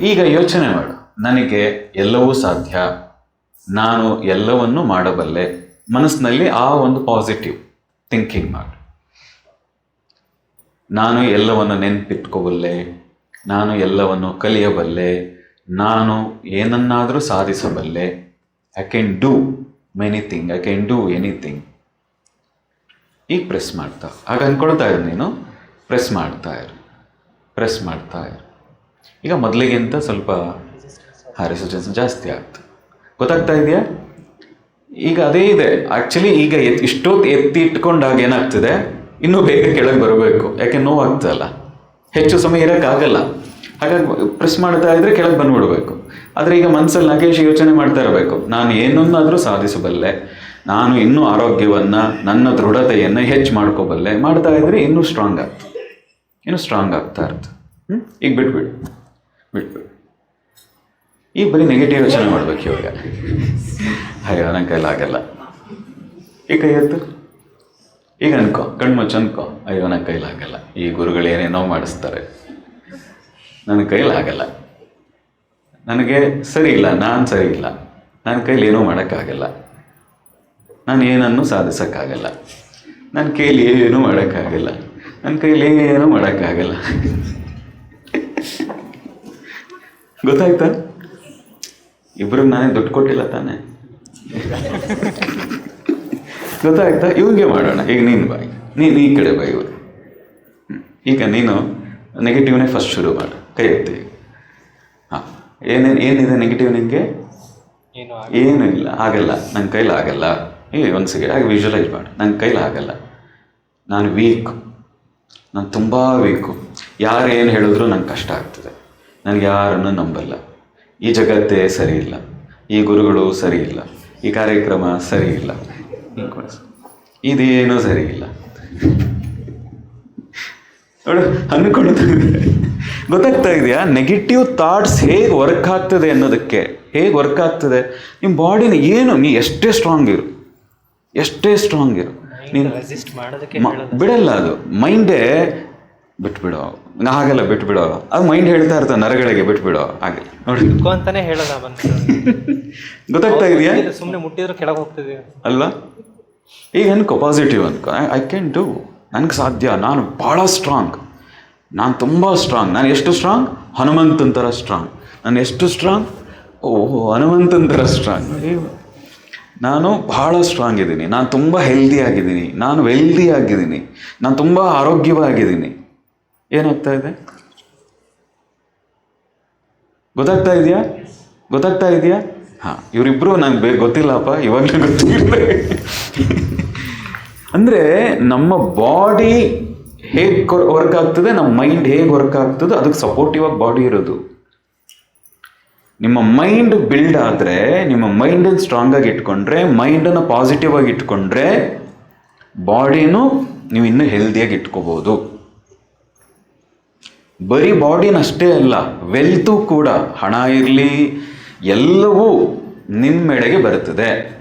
ಈಗ ಯೋಚನೆ ಮಾಡು. ನನಗೆ ಎಲ್ಲವೂ ಸಾಧ್ಯ. ನಾನು ಎಲ್ಲವನ್ನೂ ಮಾಡಬಲ್ಲೆ. ಮನಸ್ಸಿನಲ್ಲಿ ಆ ಒಂದು ಪಾಸಿಟಿವ್ ಥಿಂಕಿಂಗ್ ಮಾಡು. ನಾನು ಎಲ್ಲವನ್ನು ನೆನಪಿಟ್ಕೋಬಲ್ಲೆ. ನಾನು ಎಲ್ಲವನ್ನು ಕಲಿಯಬಲ್ಲೆ. ನಾನು ಏನನ್ನಾದರೂ ಸಾಧಿಸಬಲ್ಲೆ. I can do many thing I can do anything ಈಗ ಪ್ರೆಸ್ ಮಾಡ್ತಾ. ಆಗ ಅಂದ್ಕೊಳ್ತಾ ಇರು ನೀನು. ಪ್ರೆಸ್ ಮಾಡ್ತಾ ಇರು. ಪ್ರೆಸ್ ಮಾಡ್ತಾ ಇರು. ಈಗ ಮೊದಲಿಗಿಂತ ಸ್ವಲ್ಪ ರೆಸಿಸ್ಟೆನ್ಸ್ ಜಾಸ್ತಿ ಆಗ್ತದೆ ಗೊತ್ತಾಗ್ತಾ ಇದೆಯಾ? ಈಗ ಅದೇ ಇದೆ. ಆ್ಯಕ್ಚುಲಿ ಈಗ ಎತ್ ಇಷ್ಟೊತ್ತು ಎತ್ತಿ ಇಟ್ಕೊಂಡಾಗ ಏನಾಗ್ತದೆ? ಇನ್ನೂ ಬೇಗ ಕೆಳಗೆ ಬರಬೇಕು. ಯಾಕೆ ನೋವಾಗ್ತದಲ್ಲ ಹೆಚ್ಚು ಸಮಯ ಇರೋಕ್ಕಾಗಲ್ಲ. ಹಾಗಾಗಿ ಪ್ರೆಸ್ ಮಾಡ್ತಾ ಇದ್ರೆ ಕೆಳಗೆ ಬಂದುಬಿಡಬೇಕು. ಆದರೆ ಈಗ ಮನಸ್ಸಲ್ಲಿ ನಾಗೇಶ್ ಯೋಚನೆ ಮಾಡ್ತಾ ಇರಬೇಕು. ನಾನು ಏನನ್ನಾದರೂ ಸಾಧಿಸಬಲ್ಲೆ. ನಾನು ಇನ್ನೂ ಆರೋಗ್ಯವನ್ನು, ನನ್ನ ದೃಢತೆಯನ್ನು ಹೆಚ್ಚು ಮಾಡ್ಕೋಬಲ್ಲೆ. ಮಾಡ್ತಾ ಇದ್ರೆ ಇನ್ನೂ ಸ್ಟ್ರಾಂಗ್ ಆಗ್ತದೆ ಇನ್ನೂ ಸ್ಟ್ರಾಂಗ್ ಆಗ್ತಾ ಇರ್ತದೆ ಹ್ಞೂ ಈಗ ಬಿಟ್ಬಿಡು. ಈಗ ಬರೀ ನೆಗೆಟಿವ್ ಯೋಚನೆ ಮಾಡ್ಬೇಕು ಇವಾಗ. ಅಯ್ಯೋ ನನ್ನ ಕೈಲಾಗಲ್ಲ ಈ ಕೈ ಎತ್ತು. ಈಗ ಅನ್ಕೋ ಕಣ್ಮುಚ್ಚು ಅನ್ಕೋ. ಅಯ್ಯೋ ನನ್ನ ಆಗಲ್ಲ ಈ ಗುರುಗಳು ಏನೇನೋ ಮಾಡಿಸ್ತಾರೆ. ನನ್ನ ಕೈಲಾಗಲ್ಲ ನನಗೆ ಸರಿ ಇಲ್ಲ, ನಾನು ಸರಿ ಇಲ್ಲ. ನನ್ನ ಕೈಲಿ ಏನೂ ಮಾಡೋಕ್ಕಾಗಲ್ಲ. ನಾನು ಏನನ್ನು ಸಾಧಿಸೋಕ್ಕಾಗಲ್ಲ. ನನ್ನ ಕೈಲಿ ಏನೂ ಮಾಡೋಕ್ಕಾಗಲ್ಲ. ನನ್ನ ಕೈಲಿ ಏನೂ ಮಾಡೋಕ್ಕಾಗಲ್ಲ. ಗೊತ್ತಾಯ್ತಾ? ಇಬ್ಬರು ನಾನೇ ದುಡ್ಡು ಕೊಟ್ಟಿಲ್ಲ ತಾನೇ. ಗೊತ್ತಾಯ್ತಾ? ಇವ್ರಿಗೆ ಮಾಡೋಣ. ಈಗ ನೀನು ಬಾಯಿ ನೀನು ಈ ಕಡೆ ಬಾಯಿ ಇವರು. ಈಗ ನೀನು ನೆಗೆಟಿವ್ನೇ ಫಸ್ಟ್ ಶುರು ಮಾಡು. ಕೈ ಎತ್ತಿ. ಹಾಂ. ಏನೇನು ಏನಿದೆ ನೆಗೆಟಿವ್ ನಿಮಗೆ ಏನು ಏನೂ ಇಲ್ಲ. ಆಗಲ್ಲ. ನನ್ನ ಕೈಲಿ ಆಗಲ್ಲ. ಏ ಒಂದು ಸೆಕೆಂಡ್ ಹಾಗೆ ವಿಜುವಲೈಸ್ ಮಾಡು. ನನ್ನ ಕೈಲಿ ಆಗಲ್ಲ. ನಾನು ವೀಕ್ ನಾನು ತುಂಬ ವೀಕು ಯಾರು ಏನು ಹೇಳಿದ್ರು ನಂಗೆ ಕಷ್ಟ ಆಗ್ತದೆ. ನನಗೆ ಯಾರನ್ನು ನಂಬಲ್ಲ. ಈ ಜಗತ್ತೇ ಸರಿ ಇಲ್ಲ ಈ ಗುರುಗಳು ಸರಿ ಇಲ್ಲ ಈ ಕಾರ್ಯಕ್ರಮ ಸರಿ ಇಲ್ಲ. ಇದೇನೂ ಸರಿ ಇಲ್ಲ ನೋಡು ಅನ್ಕೊಳ್ಳೋದು ಗೊತ್ತಾಗ್ತಾ ಇದೆಯಾ? ನೆಗೆಟಿವ್ ಥಾಟ್ಸ್ ಹೇಗೆ ವರ್ಕ್ ಆಗ್ತದೆ ಅನ್ನೋದಕ್ಕೆ. ಹೇಗೆ ವರ್ಕ್ ಆಗ್ತದೆ? ನಿಮ್ಮ ಬಾಡಿನ ಏನು? ನೀ ಎಷ್ಟೇ ಸ್ಟ್ರಾಂಗ್ ಇರು. ಎಷ್ಟೇ ಸ್ಟ್ರಾಂಗ್ ಇರು. ನೀನು ಬಿಡಲ್ಲ ಅದು. ಮೈಂಡೇ ಬಿಟ್ಬಿಡೋ. ಹಾಗೆಲ್ಲ ಬಿಟ್ಬಿಡೋ. ಅದು ಮೈಂಡ್ ಹೇಳ್ತಾ ಇರ್ತದೆ ನರಗಳಿಗೆ ಬಿಟ್ಬಿಡೋ. ಹಾಗೆ. ನೋಡಿ. ಅಂತಾನೆ ಹೇಳಲ್ಲ ಬಂದು ಗೊತ್ತಾಗ್ತಾ ಇದೆಯಾ? ಸುಮ್ಮನೆ ಮುಟ್ಟಿದ್ರೆ ಕೆಳಗೆ ಹೋಗ್ತಿದೆ ಅಲ್ಲ. ಈಗ ಅನ್ಕೋ ಪಾಸಿಟಿವ್ ಅನ್ಕೋ ಐ ಕ್ಯಾನ್ ಡೂ ನನಗೆ ಸಾಧ್ಯ. ನಾನು ಭಾಳ ಸ್ಟ್ರಾಂಗ್ ನಾನು ತುಂಬ ಸ್ಟ್ರಾಂಗ್ ನಾನು ಎಷ್ಟು ಸ್ಟ್ರಾಂಗ್ ಹನುಮಂತನ ಥರ ಸ್ಟ್ರಾಂಗ್ ನಾನು ಎಷ್ಟು ಸ್ಟ್ರಾಂಗ್ ಓಹೋ ಹನುಮಂತನ ಥರ ಸ್ಟ್ರಾಂಗ್ ನಾನು ಭಾಳ ಸ್ಟ್ರಾಂಗ್ ಇದ್ದೀನಿ. ನಾನು ತುಂಬ ಹೆಲ್ದಿ ಆಗಿದ್ದೀನಿ. ನಾನು ವೆಲ್ದಿ ಆಗಿದ್ದೀನಿ. ನಾನು ತುಂಬ ಆರೋಗ್ಯವಾಗಿದ್ದೀನಿ. ಏನಾಗ್ತಾ ಇದೆ? ಗೊತ್ತಾಗ್ತಾ ಇದೆಯಾ? ಗೊತ್ತಾಗ್ತಾ ಇದೆಯಾ? ಹಾಂ ಇವರಿಬ್ಬರು ನಂಗೆ ಬೇ ಗೊತ್ತಿಲ್ಲಪ್ಪ, ಇವಾಗಲೇ ಗೊತ್ತಿಲ್ಲ. ಅಂದರೆ ನಮ್ಮ ಬಾಡಿ ಹೇಗೆ ವರ್ಕ್ ಆಗ್ತದೆ, ನಮ್ಮ ಮೈಂಡ್ ಹೇಗೆ ವರ್ಕ್ ಆಗ್ತದೆ, ಅದಕ್ಕೆ ಸಪೋರ್ಟಿವ್ ಆಗಿ ಬಾಡಿ ಇರೋದು. ನಿಮ್ಮ ಮೈಂಡ್ ಬಿಲ್ಡ್ ಆದರೆ, ನಿಮ್ಮ ಮೈಂಡನ್ನು ಸ್ಟ್ರಾಂಗ್ ಆಗಿ ಇಟ್ಕೊಂಡ್ರೆ, ಮೈಂಡನ್ನು ಪಾಸಿಟಿವ್ ಆಗಿ ಇಟ್ಕೊಂಡ್ರೆ, ಬಾಡಿನೂ ನೀವು ಇನ್ನೂ ಹೆಲ್ದಿಯಾಗಿ ಇಟ್ಕೋಬೋದು. ಬರೀ ಬಾಡಿನಷ್ಟೇ ಅಲ್ಲ ವೆಲ್ತು ಕೂಡ ಹಣ ಇರಲಿ ಎಲ್ಲವೂ ನಿಮ್ಮೆಡೆಗೆ ಬರುತ್ತದೆ.